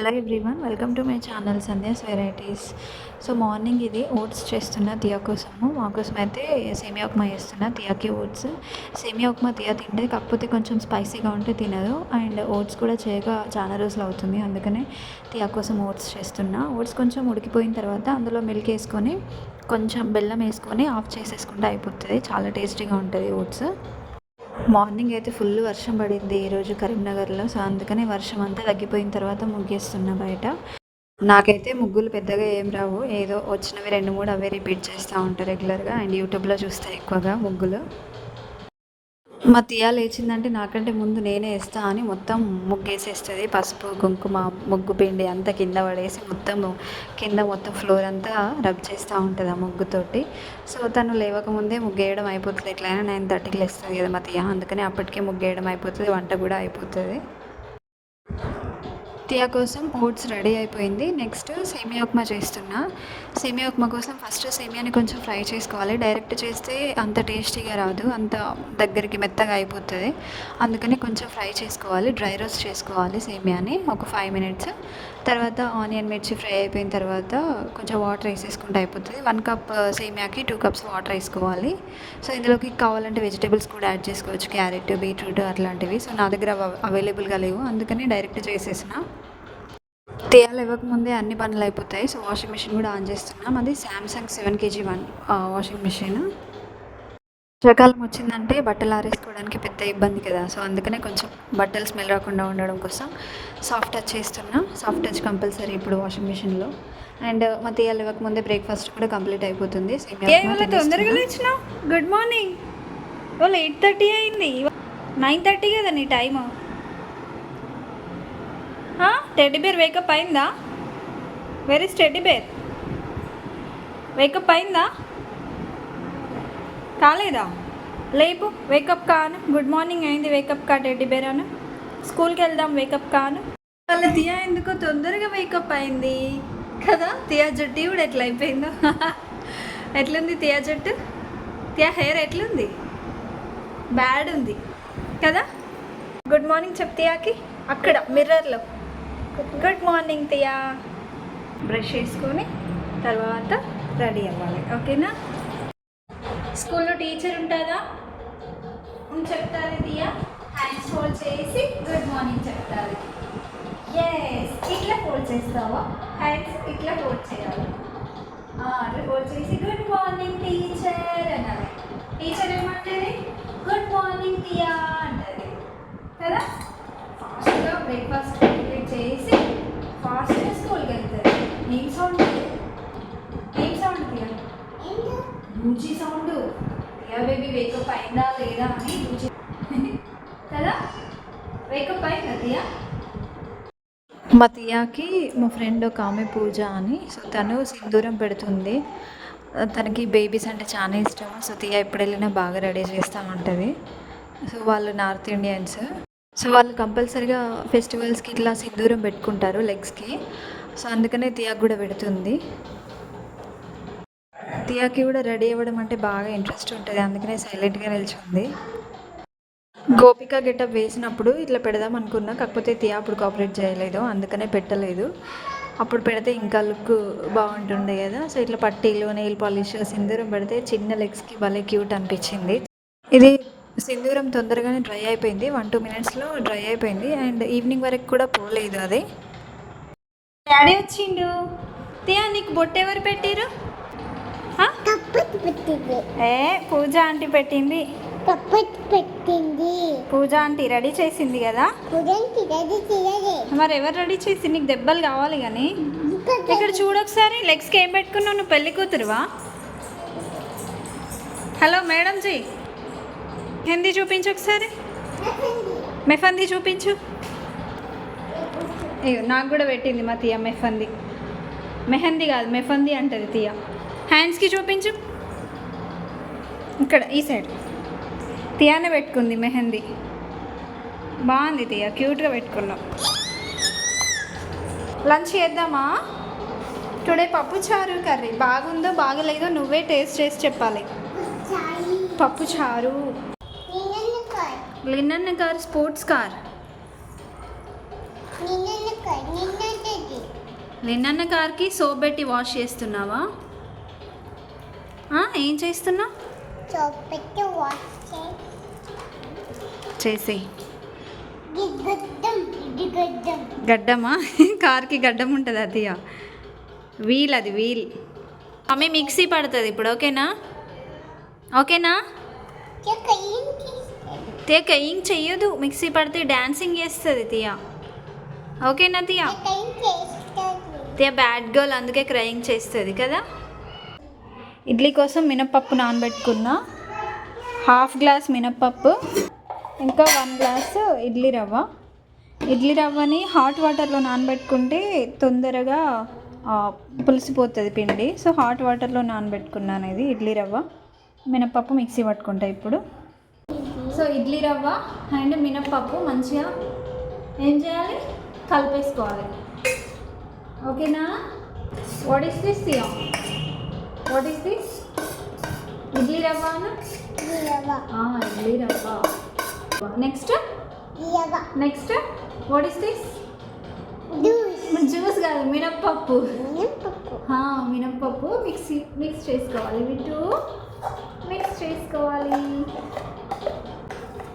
Hello everyone welcome to my channel Sandhya's varieties so morning ఇది oats చేస్తున్న తియా కోసము. మా కోసం అయితే సేమియా ఉప్మా చేస్తున్నా తియాకి ఓట్స్ సేమియా ఉప్మా తియా తింటే కాకపోతే కొంచెం స్పైసీగా ఉంటే తినదు. అండ్ ఓట్స్ కూడా చేయగా చాలా రోజులు అవుతుంది. అందుకనే తియా కోసం ఓట్స్ చేస్తున్నా. ఓట్స్ కొంచెం ఉడికిపోయిన తర్వాత అందులో మిల్క్ వేసుకొని కొంచెం బెల్లం వేసుకొని ఆఫ్ చేసేసుకుంటే అయిపోతుంది. చాలా టేస్టీగా ఉంటుంది ఓట్స్ మార్నింగ్ అయితే ఫుల్ వర్షం పడింది ఈరోజు కరీంనగర్లో. సో అందుకనే వర్షం అంతా తగ్గిపోయిన తర్వాత ముగ్గేస్తున్నా బయట. నాకైతే ముగ్గులు పెద్దగా ఏం రావు. ఏదో వచ్చినవి రెండు మూడు అవే రిపీట్ చేస్తూ ఉంటారు రెగ్యులర్గా. అండ్ యూట్యూబ్లో చూస్తే ఎక్కువగా ముగ్గులు. మా తియా లేచిందంటే నాకంటే ముందు నేనే వేస్తా అని మొత్తం ముగ్గేసేస్తుంది. పసుపు కుంకుమ ముగ్గు పిండి అంతా కింద పడేసి మొత్తం కింద మొత్తం ఫ్లోర్ అంతా రబ్ చేస్తూ ఉంటుంది ఆ ముగ్గుతోటి. సో తను లేవకముందే ముగ్గేయడం అయిపోతుంది. ఎట్లయినా నైన్ థర్టీకి లేస్తుంది కదా మా తియా. అందుకని అప్పటికే ముగ్గేయడం అయిపోతుంది వంట కూడా అయిపోతుంది. తియా కోసం ఓట్స్ రెడీ అయిపోయింది. నెక్స్ట్ సేమియా ఉప్మా చేస్తున్నా. సేమియా ఉప్మా కోసం ఫస్ట్ సేమియాని కొంచెం ఫ్రై చేసుకోవాలి. డైరెక్ట్ చేస్తే అంత టేస్టీగా రాదు. అంత దగ్గరికి మెత్తగా అయిపోతుంది. అందుకని కొంచెం ఫ్రై చేసుకోవాలి. డ్రై రోస్ట్ చేసుకోవాలి సేమియాని. ఒక ఫైవ్ మినిట్స్ తర్వాత ఆనియన్ మిర్చి ఫ్రై అయిపోయిన తర్వాత కొంచెం వాటర్ వేసేసుకుంటే అయిపోతుంది. వన్ కప్ uh, సేమియాకి టూ కప్స్ వాటర్ వేసుకోవాలి. సో ఇందులోకి కావాలంటే వెజిటేబుల్స్ కూడా యాడ్ చేసుకోవచ్చు. క్యారెట్ బీట్రూట్ అట్లాంటివి. సో నా దగ్గర అవైలబుల్గా లేవు. అందుకని డైరెక్ట్ చేసేసిన. తేయాలు ఇవ్వకముందే అన్ని పనులు అయిపోతాయి. సో వాషింగ్ మిషన్ కూడా ఆన్ చేస్తున్నాం. అది Samsung seven KG one washing machine వర్షాకాలం వచ్చిందంటే బట్టలు ఆరేసుకోవడానికి పెద్ద ఇబ్బంది కదా. సో అందుకనే కొంచెం బట్టలు స్మెల్ రాకుండా ఉండడం కోసం సాఫ్ట్ టచ్ చేస్తున్నా. సాఫ్ట్ టచ్ కంపల్సరీ ఇప్పుడు వాషింగ్ మిషన్లో. అండ్ మా తీయాలి ఇవ్వకముందే బ్రేక్ఫాస్ట్ కూడా కంప్లీట్ అయిపోతుంది. తొందరగా గుడ్ మార్నింగ్ ఎయిట్ థర్టీ అయింది. నైన్ థర్టీ కదా నీ time teddy bear wake up అయిందా? Very teddy bear wake up అయిందా? కాలేదా? లేపు వేకప్ కాను. గుడ్ మార్నింగ్ అయింది వేకప్ కా టెడ్డి బేరాను? స్కూల్కి వెళ్దాం వేకప్ కాను. వాళ్ళ తియా ఎందుకో తొందరగా వేకప్ అయింది? కదా తియా జుట్టు కూడా ఎట్లా అయిపోయిందో? ఎట్లుంది తియా జుట్టు? తియా హెయిర్ ఎట్లుంది? బ్యాడ్ ఉంది. కదా? గుడ్ మార్నింగ్ చెప్ తియాకి అక్కడ మిర్రర్లో గుడ్ మార్నింగ్ తియా బ్రష్ చేసుకొని తర్వాత రెడీ అవ్వాలి. ఓకేనా స్కూల్లో టీచర్ ఉంటుందా చెప్తారు దియా. హ్యాండ్స్ ఫోల్డ్ చేసి గుడ్ మార్నింగ్ చెప్తారు. ఎస్ ఇట్లా ఫోల్డ్ చేస్తావా? హ్యాండ్స్ ఇట్లా ఫోల్డ్ చేయాలి. అట్లా ఫోల్డ్ చేసి గుడ్ మార్నింగ్ టీచర్ అన్నది. టీచర్ ఏమంటది? గుడ్ మార్నింగ్ దియా అంటది. కదా? ఫాస్ట్గా బ్రేక్ఫాస్ట్ కంప్లీట్ చేసి ఫాస్ట్గా స్కూల్కి వెళ్తుంది ఏం సౌండ్ ఏం సౌండ్ తియా బూచి సౌండ్ తియా బేబీ వేకప్ అయిందా లేదా అని కదా? వేకప్ అయిందా మా తియాకి మా ఫ్రెండ్ ఒక ఆమె పూజ అని. సో తను సింధూరం పెడుతుంది. తనకి బేబీస్ అంటే చాలా ఇష్టం. సో తియా ఎప్పుడు వెళ్ళినా బాగా రెడీ చేస్తూ ఉంటుంది సో వాళ్ళు నార్త్ ఇండియన్స్ సో వాళ్ళు కంపల్సరీగా ఫెస్టివల్స్కి ఇట్లా సింధూరం పెట్టుకుంటారు లెగ్స్కి సో అందుకనే తియాకు కూడా పెడుతుంది. తియాకి కూడా రెడీ అవ్వడం అంటే బాగా ఇంట్రెస్ట్ ఉంటుంది. అందుకనే సైలెంట్గా నిల్చుంది. గోపిక గెటప్ వేసినప్పుడు ఇట్లా పెడదాం అనుకున్నా కాకపోతే తియా అప్పుడు కోఆపరేట్ చేయలేదు అందుకనే పెట్టలేదు. అప్పుడు పెడితే ఇంకా లుక్ బాగుంటుండే కదా. సో ఇట్లా పట్టీలు నెయిల్ పాలిష్ సింధూరం పెడితే చిన్న లెగ్స్కి భలే క్యూట్ అనిపించింది. ఇది సింధూరం తొందరగానే డ్రై అయిపోయింది. వన్ టూ మినిట్స్లో డ్రై అయిపోయింది. అండ్ ఈవినింగ్ వరకు కూడా పోలేదు అది. డాడీ వచ్చిండు. తియా నీకు బొట్టు ఎవరు పెట్టిరు ఏ పూజ ఆంటీ పెట్టింది? పెట్టింది పూజ ఆంటీ రెడీ చేసింది కదా? మరి ఎవరు రెడీ చేసి నీకు దెబ్బలు కావాలి కానీ ఇక్కడ చూడొకసారి లెగ్స్కి ఏం పెట్టుకున్నావు? నువ్వు పెళ్ళి కూతురువా? Hello madam ji. హిందీ చూపించు ఒకసారి. మెఫంది చూపించు. నాకు కూడా పెట్టింది మా తీయ మెఫంది. మెహందీ కాదు మెఫంది అంటది తీయ హ్యాండ్స్కి చూపించు. ఇక్కడ ఈ సైడ్ తియానే పెట్టుకుంది మెహందీ. బాగుంది తీయ క్యూట్గా పెట్టుకున్నాం లంచ్ చేద్దామా? టుడే పప్పు చారు కర్రీ. బాగుందో బాగలేదో నువ్వే టేస్ట్ చేసి చెప్పాలి. పప్పు చారు నిన్న కార్ స్పోర్ట్స్ కార్ నిన్న కార్ నిన్న నిన్న కార్కి సోప్ పెట్టి వాష్ చేస్తున్నావా? ఏం వాష్ చేసి. గడ్డమా? కార్కి గడ్డం ఉంటుంది అది వీల్ అది వీల్. మమ్మీ మిక్సీ పడుతుంది ఇప్పుడు ఓకేనా? ఓకేనా? చెక్క ఏం చెయ్యదు. మిక్సీ పడితే డాన్సింగ్ చేస్తుంది తియా. ఓకేనా తియా? తియా బ్యాడ్ గర్ల్ అందుకే క్రయింగ్ చేస్తుంది కదా? ఇడ్లీ కోసం మినప్పప్పు నానబెట్టుకున్న. హాఫ్ గ్లాస్ మినప్పప్పు ఇంకా వన్ గ్లాస్ ఇడ్లీ రవ్వ. ఇడ్లీ రవ్వని హాట్ వాటర్లో నానబెట్టుకుంటే తొందరగా పులిసిపోతుంది పిండి. సో హాట్ వాటర్లో నానబెట్టుకున్నాను ఇది ఇడ్లీ రవ్వ. మినప్పప్పు మిక్సీ పట్టుకుంటా ఇప్పుడు. సో ఇడ్లీ రవ్వ అండ్ మినప్పప్పు మంచిగా ఏం చేయాలి? కలిపేసుకోవాలి. ఓకేనా? What is this Siya what is this idli rava idli rava next next what is this juice కాదు మినప్పప్పు. మినప్పప్పు. మిక్సీ మిక్స్ చేసుకోవాలి. వీటు మిక్స్ చేసుకోవాలి.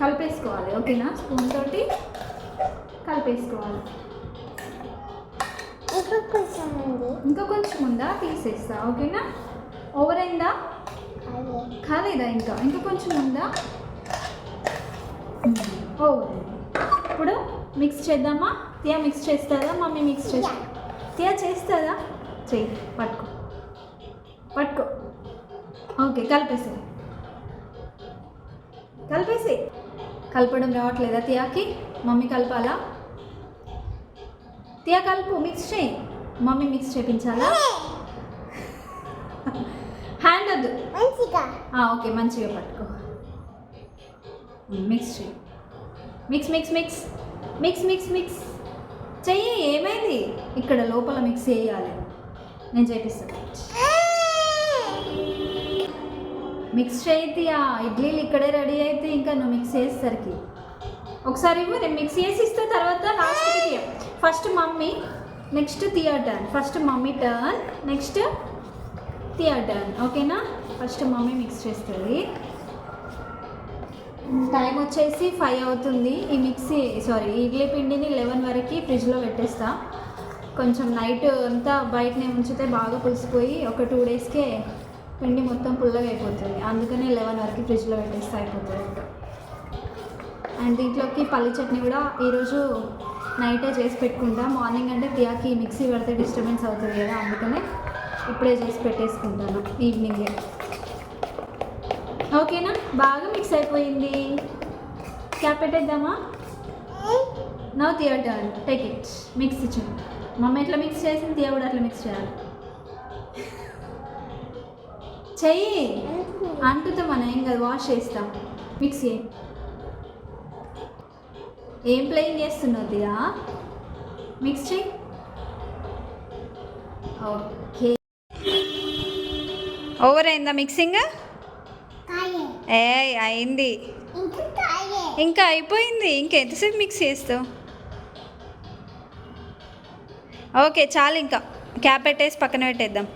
కలిపేసుకోవాలి ఓకేనా? స్పూన్ తోటి కలిపేసుకోవాలి. ఇంకా కొంచెం ఉంది. ఇంకా కొంచెం ఉందా? తీసేస్తా ఓకేనా? ఓవర్ అయిందా కాలేదా ఇంకా? ఇంకా కొంచెం ఉందా? ఓవర్ ఇప్పుడు మిక్స్ చేద్దామా? తియా మిక్స్ చేస్తుందా మమ్మీ మిక్స్ చేస్తా తియా చేస్తుందా చెయ్యి పట్టుకో. పట్టుకో. ఓకే కలిపేసి కలిపేసి కలపడం రావట్లేదా తియాకి? మమ్మీ కలపాలా? తియా కలుపు మిక్స్ చేయి మమ్మీ మిక్స్ చేయించాలా హ్యాండ్ వద్దు మంచిగా ఆ, ఓకే మంచిగా పట్టుకో. మిక్స్ చేయి mix mix mix. Mix mix mix. చెయ్యి ఏమైంది? ఇక్కడ లోపల మిక్స్ చేయాలి. నేను చేపిస్తాను మిక్స్ చేయితీయా? ఇడ్లీలు ఇక్కడే రెడీ అయితే ఇంకా నువ్వు మిక్స్ చేసేసరికి. ఒకసారి ఇవ్వు నేను మిక్స్ చేసి ఇస్తే తర్వాత లాస్ట్కి Tiya. First mummy next Tiya turn first mummy turn next theatre ఓకేనా ఫస్ట్ మమ్మీ మిక్స్ చేస్తుంది. టైం వచ్చేసి ఫైవ్ అవుతుంది. ఈ మిక్సీ సారీ ఇడ్లీ పిండిని లెవెన్ వరకు ఫ్రిడ్జ్లో పెట్టేస్తా. కొంచెం నైట్ అంతా బయటనే ఉంచితే బాగా పులిసిపోయి ఒక టూ డేస్కే పిండి మొత్తం పుల్లగా అయిపోతుంది. అందుకనే లెవెన్ వరకు ఫ్రిడ్జ్లో పెట్టేస్తే అయిపోతుంది. అండ్ దీంట్లోకి పల్లి చట్నీ కూడా ఈరోజు నైటే చేసి పెట్టుకుంటా. మార్నింగ్ అంటే తియాకి మిక్సీ పెడితే డిస్టర్బెన్స్ అవుతుంది కదా అందుకనే ఇప్పుడే చేసి పెట్టేసుకుంటాను ఈవినింగే ఓకేనా? బాగా మిక్స్ అయిపోయింది. క్యాప్ పెట్టేద్దామా? నవ్ థియేటర్ టేక్ ఇట్ మిక్స్ ఇచ్చి మమ్మీ ఎట్లా మిక్స్ చేసింది? తియ కూడా అట్లా మిక్స్ చేయాలి. చెయ్యి. అంటుతా మనం ఏం కాదు వాష్ చేస్తాం. మిక్స్ చేయి. ఏం ప్లేయింగ్ చేస్తున్నది మిక్స్ చేయి ఓకే ఓవర్ అయిందా మిక్సింగ్ ఏ అయింది. ఇంకా కాయే ఇంకా అయిపోయింది. ఇంకెంతసేపు మిక్స్ చేస్తావు? ఓకే చాలు ఇంకా. క్యాప్ పెట్టేసి పక్కన పెట్టేద్దాం.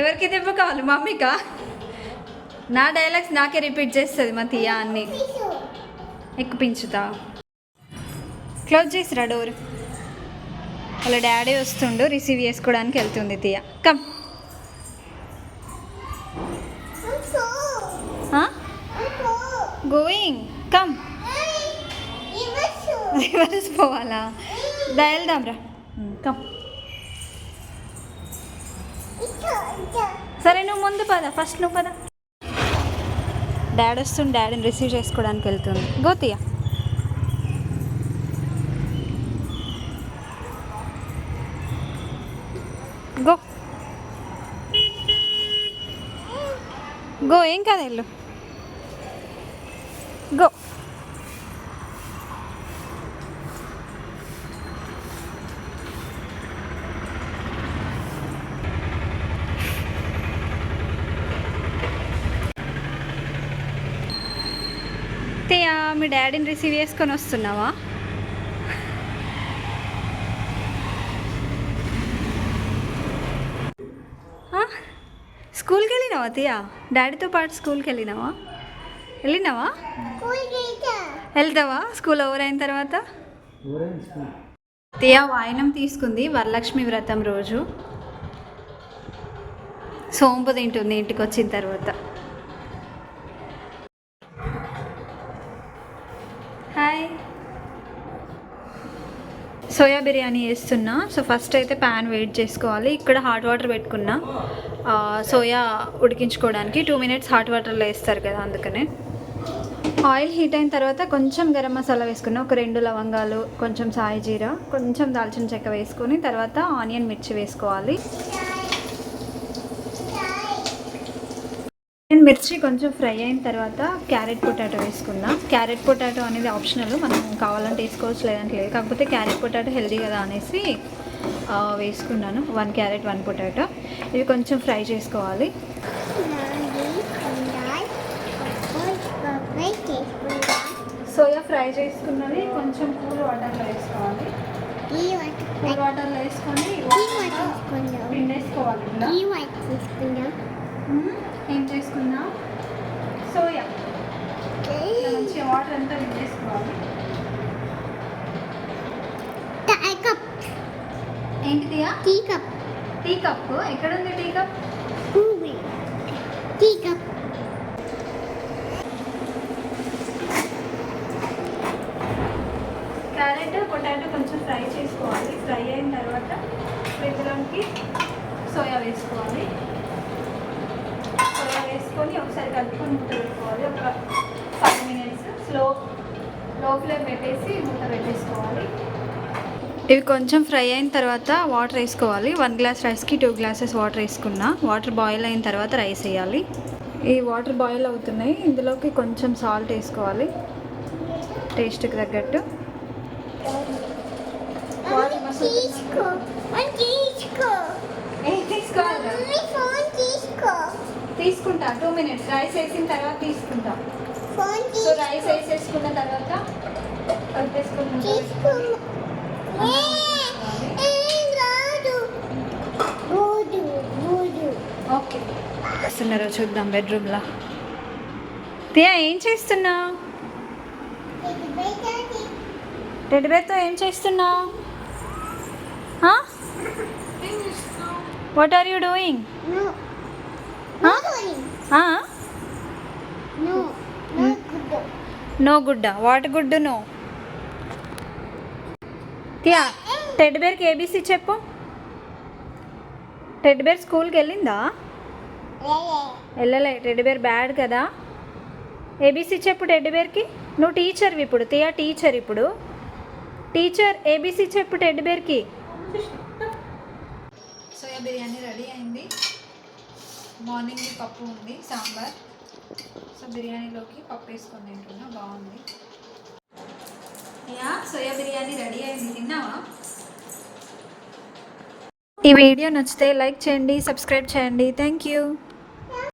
ఎవరికి దెబ్బ కావాలి? మమ్మీకా? నా డైలాగ్స్ నాకే రిపీట్ చేస్తుంది మా తీయ అన్ని. ఎక్కుపించుతా క్లోజ్ చేసిరా డోర్? వాళ్ళ డాడీ వస్తుండు రిసీవ్ చేసుకోవడానికి వెళ్తుంది తీయ. కమ్. గోయింగ్ కమ్ రివర్స్ పోవాలా? దా రా. కమ్. సరే నువ్వు ముందు పద ఫస్ట్ నువ్వు పద. డాడీ వస్తుంది డాడీని రిసీవ్ చేసుకోవడానికి వెళ్తుంది. గోతియా గో గో ఏం కాదు వెళ్ళు గో మీ డాడీని రిసీవ్ చేసుకొని వస్తున్నావా? వెళ్ళినావా తియా డాడీతో పాటు స్కూల్కి వెళ్ళినావా వెళ్ళినావా? వెళ్తావా? స్కూల్ ఓవర్ అయిన తర్వాత? తియా వాయనం తీసుకుంది వరలక్ష్మి వ్రతం రోజు. సోంపు తింటుంది ఇంటికి వచ్చిన తర్వాత. హాయ్ సోయా బిర్యానీ వేస్తున్నా సో ఫస్ట్ అయితే ప్యాన్ వెయిట్ చేసుకోవాలి. ఇక్కడ హాట్ వాటర్ పెట్టుకున్నా. సోయా ఉడికించుకోవడానికి టూ మినిట్స్ హాట్ వాటర్లో వేస్తారు కదా అందుకనే. ఆయిల్ హీట్ అయిన తర్వాత కొంచెం గరం మసాలా వేసుకున్నా ఒక రెండు లవంగాలు కొంచెం సాయి జీరా కొంచెం దాల్చిన చెక్క వేసుకొని తర్వాత ఆనియన్ మిర్చి వేసుకోవాలి. ఆనియన్ మిర్చి కొంచెం ఫ్రై అయిన తర్వాత క్యారెట్ పొటాటో వేసుకుందాం క్యారెట్ పొటాటో అనేది ఆప్షనల్ మనం కావాలంటే వేసుకోవచ్చు లేదంటే లేదు. కాకపోతే క్యారెట్ పొటాటో హెల్దీ కదా అనేసి వేసుకున్నాను. వన్ క్యారెట్ వన్ పొటాటో ఇవి కొంచెం ఫ్రై చేసుకోవాలి. సోయా ఫ్రై చేసుకున్నది కొంచెం కూల్ వాటర్లో వేసుకోవాలి. కూల్ వాటర్లో వేసుకొని పిండేసుకోవాలి ఏం చేసుకున్నా సోయా. మంచి మంచిగా వాటర్ అంతా పిండేసుకోవాలి. ఏంటిదియా టీ కప్ ఎక్కడ ఉంది టీ కప్ క్యారెట్ పొటాటో కొంచెం ఫ్రై చేసుకోవాలి. ఫ్రై అయిన తర్వాత ఇందులోకి సోయా వేసుకోవాలి. సోయా వేసుకొని ఒకసారి కలుపుకొని మూత పెట్టుకోవాలి. ఒక five minutes. Slow low flame పెట్టేసి మూత పెట్టేసుకోవాలి. ఇవి కొంచెం ఫ్రై అయిన తర్వాత వాటర్ వేసుకోవాలి. వన్ గ్లాస్ రైస్కి టూ గ్లాసెస్ వాటర్ వేసుకున్నా. వాటర్ బాయిల్ అయిన తర్వాత రైస్ వేయాలి. ఈ వాటర్ బాయిల్ అవుతున్నాయి. ఇందులోకి కొంచెం సాల్ట్ వేసుకోవాలి. టేస్ట్కి తగ్గట్టు. తీసుకుంటా. Two minutes. రైస్ వేసిన తర్వాత తీసుకుంటా. సో రైస్ వేసేసుకున్న తర్వాత ఓకే. వస్తున్నారో చూద్దాం బెడ్రూమ్లో. తియా ఏం చేస్తున్నావు? ఇది బయటది రెడ్ బేర్తో ఏం చేస్తున్నావు? What are you doing no గుడ్డ what good no Tiya ted బేర్కి ABC చెప్పు. టెడ్ బేర్ స్కూల్కి వెళ్ళిందా? వెళ్ళలే టెడ్ బేర్ బ్యాడ్ కదా. ఏబీసీ చెప్పు టెడ్ బేర్కి నువ్వు టీచర్వి ఇప్పుడు తియా టీచర్ ఇప్పుడు. టీచర్ ఏబీసీ చెప్పు టెడ్ బేర్కి సోయా బిర్యానీ రెడీ అయింది. మార్నింగ్ పప్పు ఉంది సాంబార్. సో బిర్యానీలోకి పప్పు వేసుకొని తింటున్నా బాగుంది. యా సోయా బిర్యానీ రెడీ అయింది. తిన్నావా? ఈ వీడియో నచ్చితే లైక్ చేయండి సబ్స్క్రైబ్ చేయండి. Thank you